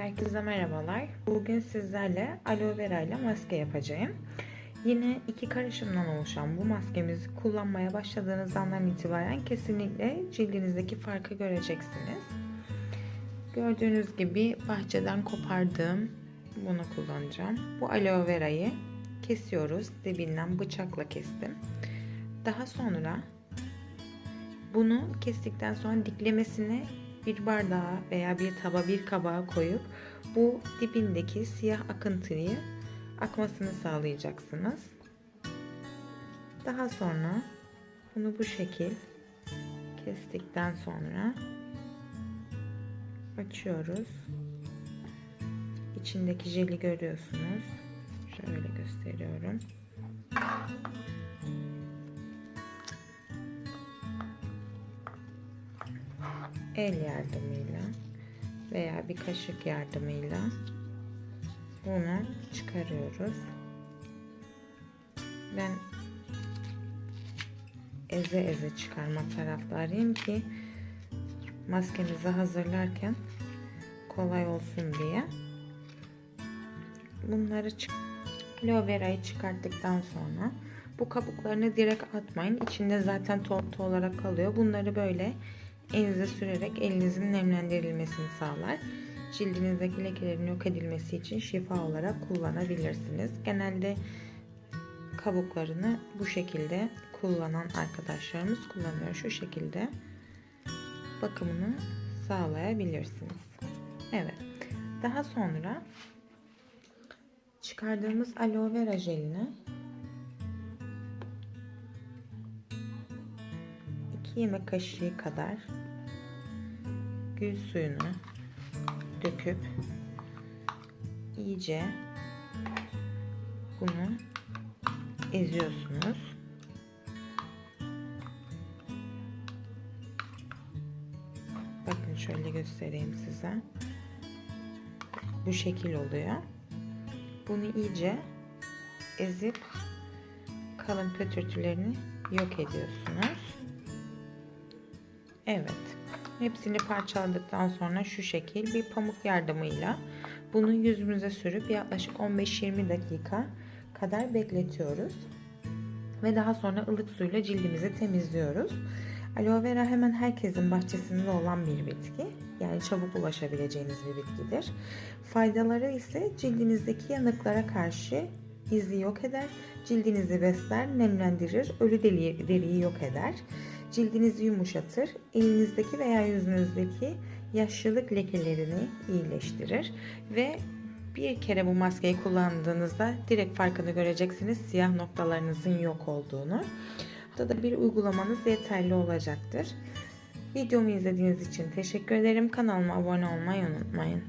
Herkese merhabalar. Bugün sizlerle aloe vera ile maske yapacağım. Yine iki karışımdan oluşan bu maskemizi kullanmaya başladığınız andan itibaren kesinlikle cildinizdeki farkı göreceksiniz. Gördüğünüz gibi bahçeden kopardığım bunu kullanacağım. Bu aloe verayı kesiyoruz. Dibinden bıçakla kestim. Daha sonra bunu kestikten sonra diklemesine bir bardağa veya bir taba bir kabağa koyup bu dibindeki siyah akıntıyı akmasını sağlayacaksınız. Daha sonra bunu bu şekil kestikten sonra açıyoruz. İçindeki jeli görüyorsunuz. Şöyle gösteriyorum. El yardımıyla veya bir kaşık yardımıyla bunu çıkarıyoruz. Ben eze eze çıkarma taraftarıyım ki maskemizi hazırlarken kolay olsun diye. Bunları çık aloe verayı çıkarttıktan sonra bu kabuklarını direkt atmayın. İçinde zaten tohum olarak kalıyor. Bunları böyle elinize sürerek elinizin nemlendirilmesini sağlar. Cildinizdeki lekelerin yok edilmesi için şifa olarak kullanabilirsiniz. Genelde kabuklarını bu şekilde kullanan arkadaşlarımız kullanıyor. Şu şekilde bakımını sağlayabilirsiniz. Evet. Daha sonra çıkardığımız aloe vera jelini 2 yemek kaşığı kadar gül suyunu döküp iyice bunu eziyorsunuz. Bakın şöyle göstereyim size. Bu şekil oluyor. Bunu iyice ezip kalın pötürtülerini yok ediyorsunuz. Evet. Hepsini parçaladıktan sonra şu şekil bir pamuk yardımıyla bunu yüzümüze sürüp yaklaşık 15-20 dakika kadar bekletiyoruz. Ve daha sonra ılık suyla cildimizi temizliyoruz. Aloe vera hemen herkesin bahçesinde olan bir bitki. Yani çabuk ulaşabileceğiniz bir bitkidir. Faydaları ise cildinizdeki yanıklara karşı izi yok eder, cildinizi besler, nemlendirir, ölü deriyi yok eder cildinizi yumuşatır, elinizdeki veya yüzünüzdeki yaşlılık lekelerini iyileştirir ve bir kere bu maskeyi kullandığınızda direkt farkını göreceksiniz siyah noktalarınızın yok olduğunu. Hatta da bir uygulamanız yeterli olacaktır. Videomu izlediğiniz için teşekkür ederim. Kanalıma abone olmayı unutmayın.